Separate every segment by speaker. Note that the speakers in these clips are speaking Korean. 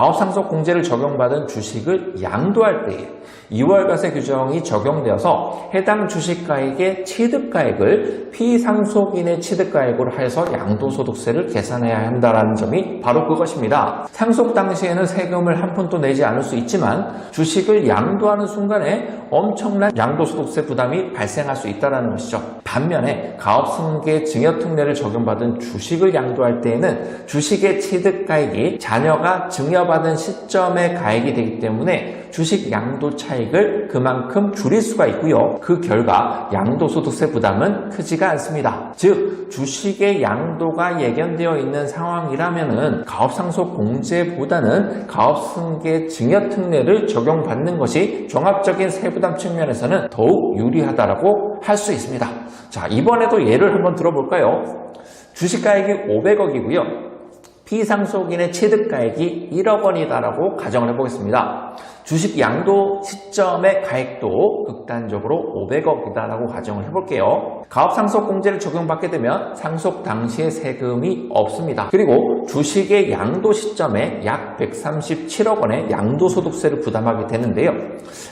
Speaker 1: 가업상속 공제를 적용받은 주식을 양도할 때에 2월과세 규정이 적용되어서 해당 주식가액의 취득가액을 피상속인의 취득가액으로 해서 양도소득세를 계산해야 한다는 점이 바로 그것입니다. 상속 당시에는 세금을 한 푼도 내지 않을 수 있지만 주식을 양도하는 순간에 엄청난 양도소득세 부담이 발생할 수 있다는 것이죠. 반면에 가업승계 증여특례를 적용받은 주식을 양도할 때에는 주식의 취득가액이 자녀가 증여 받은 시점의 가액이 되기 때문에 주식 양도 차익을 그만큼 줄일 수가 있고요. 그 결과 양도소득세 부담은 크지가 않습니다. 즉 주식의 양도가 예견되어 있는 상황이라면은 가업상속 공제보다는 가업승계 증여특례를 적용받는 것이 종합적인 세부담 측면에서는 더욱 유리하다라고 할 수 있습니다. 자 이번에도 예를 한번 들어볼까요? 주식가액이 500억이고요. 피상속인의 취득가액이 1억 원이다라고 가정을 해보겠습니다. 주식 양도 시점의 가액도 극단적으로 500억이다라고 가정을 해볼게요. 가업상속 공제를 적용받게 되면 상속 당시의 세금이 없습니다. 그리고 주식의 양도 시점에 약 137억 원의 양도소득세를 부담하게 되는데요.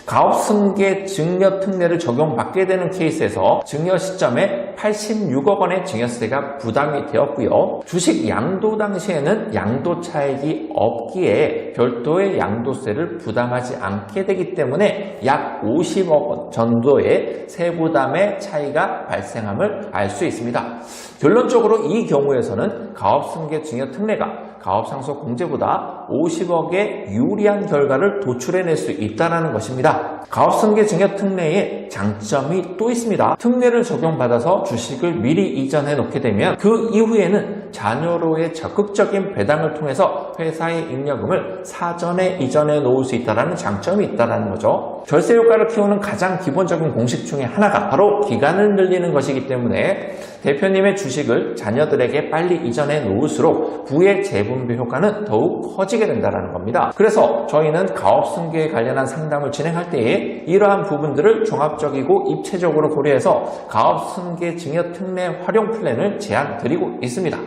Speaker 1: 가업승계 증여 특례를 적용받게 되는 케이스에서 증여 시점에 86억 원의 증여세가 부담이 되었고요. 주식 양도 당시에는 양도 차익이 없기에 별도의 양도세를 부담하지 않게 되기 때문에 약 50억 원 정도의 세부담의 차이가 발생함을 알 수 있습니다. 결론적으로 이 경우에서는 가업승계 증여 특례가 가업상속 공제보다 50억의 유리한 결과를 도출해낼 수 있다는 것입니다. 가업승계 증여 특례의 장점이 또 있습니다. 특례를 적용받아서 주식을 미리 이전해 놓게 되면 그 이후에는 자녀로의 적극적인 배당을 통해서 회사의 잉여금을 사전에 이전해 놓을 수 있다는 장점이 있다는 거죠. 절세 효과를 키우는 가장 기본적인 공식 중에 하나가 바로 기간을 늘리는 것이기 때문에 대표님의 주식을 자녀들에게 빨리 이전해 놓을수록 부의 재분배 효과는 더욱 커지게 된다는 겁니다. 그래서 저희는 가업승계에 관련한 상담을 진행할 때에 이러한 부분들을 종합적이고 입체적으로 고려해서 가업승계 증여 특례 활용 플랜을 제안 드리고 있습니다.